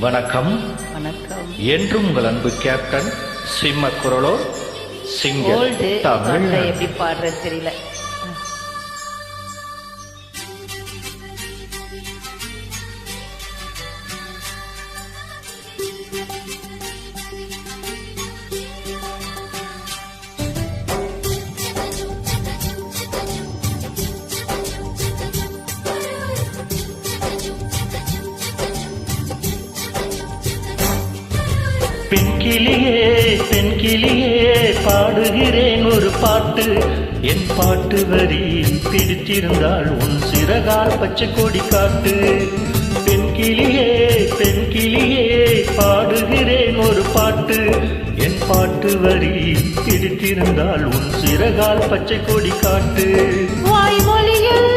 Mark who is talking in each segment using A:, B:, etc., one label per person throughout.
A: வணக்கம்.
B: வணக்கம்.
A: என்றும் உங்கள் அன்பு கேப்டன் சிம்ம குரலோ சிங்க தமிழ்.
B: எப்படி பாடுறது தெரியல.
A: பெண்கிளியே பெண்கிளியே பாடுகிறேன் ஒரு பாட்டு. என் பாட்டு வரி பிடித்திருந்தால் உன் சிறகால் பச்சை கொடி காட்டு. பெண்கிளியே பெண்கிளியே பாடுகிறேன் ஒரு பாட்டு. என் பாட்டு வரி பிடித்திருந்தால் உன் சிறகால் பச்சை கொடி காட்டு. வாய்மொழியில்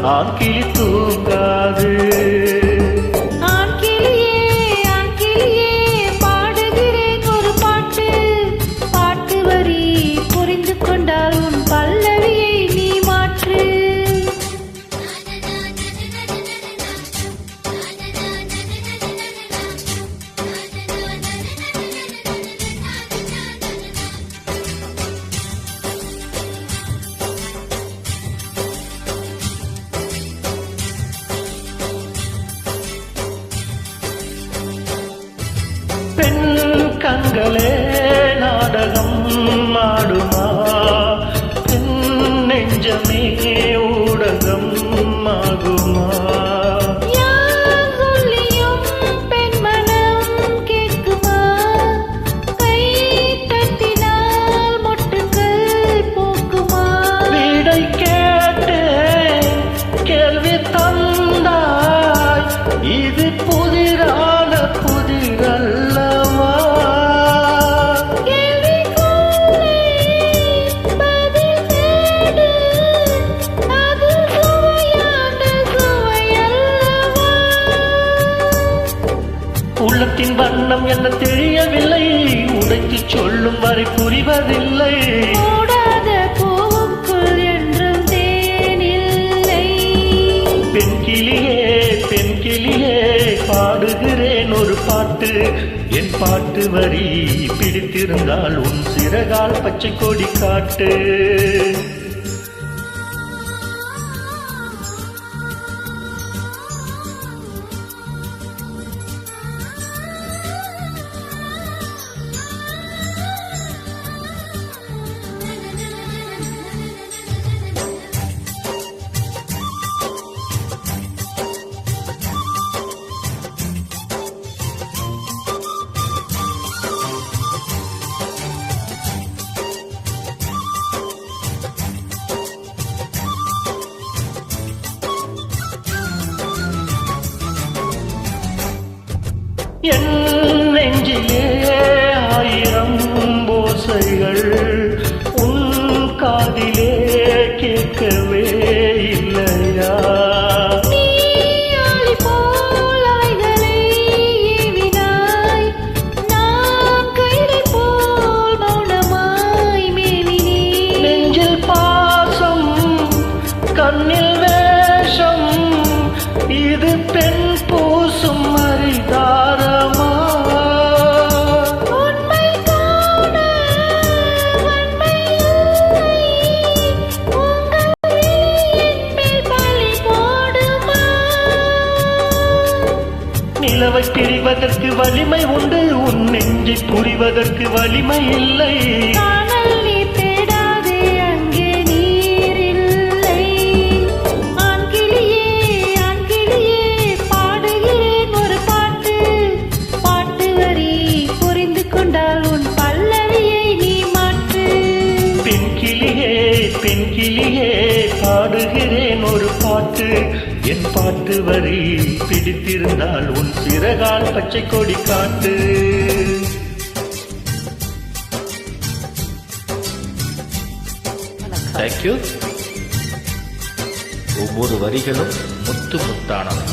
A: சொன்னார் ஆண் கண்களே நாடகம் ஆடுமா? பெண் நெஞ்சமே ஊடகம் ஆகுமா?
B: யார் சொல்லியும்
A: உள்ளத்தின் வண்ணம் என்ன தெரியவில்லை. உடைத்து சொல்லும் வரை புரிவதில்லை.
B: மூடாத பூவுக்குள் என்றும் தேனில்லை.
A: பெண் கிளியே பெண் கிளியே பாடுகிறேன் ஒரு பாட்டு. என் பாட்டு வரி பிடித்திருந்தால் உன் சிறகால் பச்சை கொடி காட்டு. என் நெஞ்சிலே ஆயிரம் ஓசைகள் உன் காதிலே கேட்கவே இல்லையா? கண்ணில் வேஷம் இது பெண் பிரிவதற்கு வலிமை உண்டு. உன் நெஞ்சை புரிவதற்கு வலிமை இல்லை.
B: காணல்
A: என் பாட்டு வரி பிடித்திருந்தால் உன் சிறகால் பச்சை கொடி காட்டு. தேங்க்யூ ஒவ்வொரு வரிகளும் முத்து முத்தானவை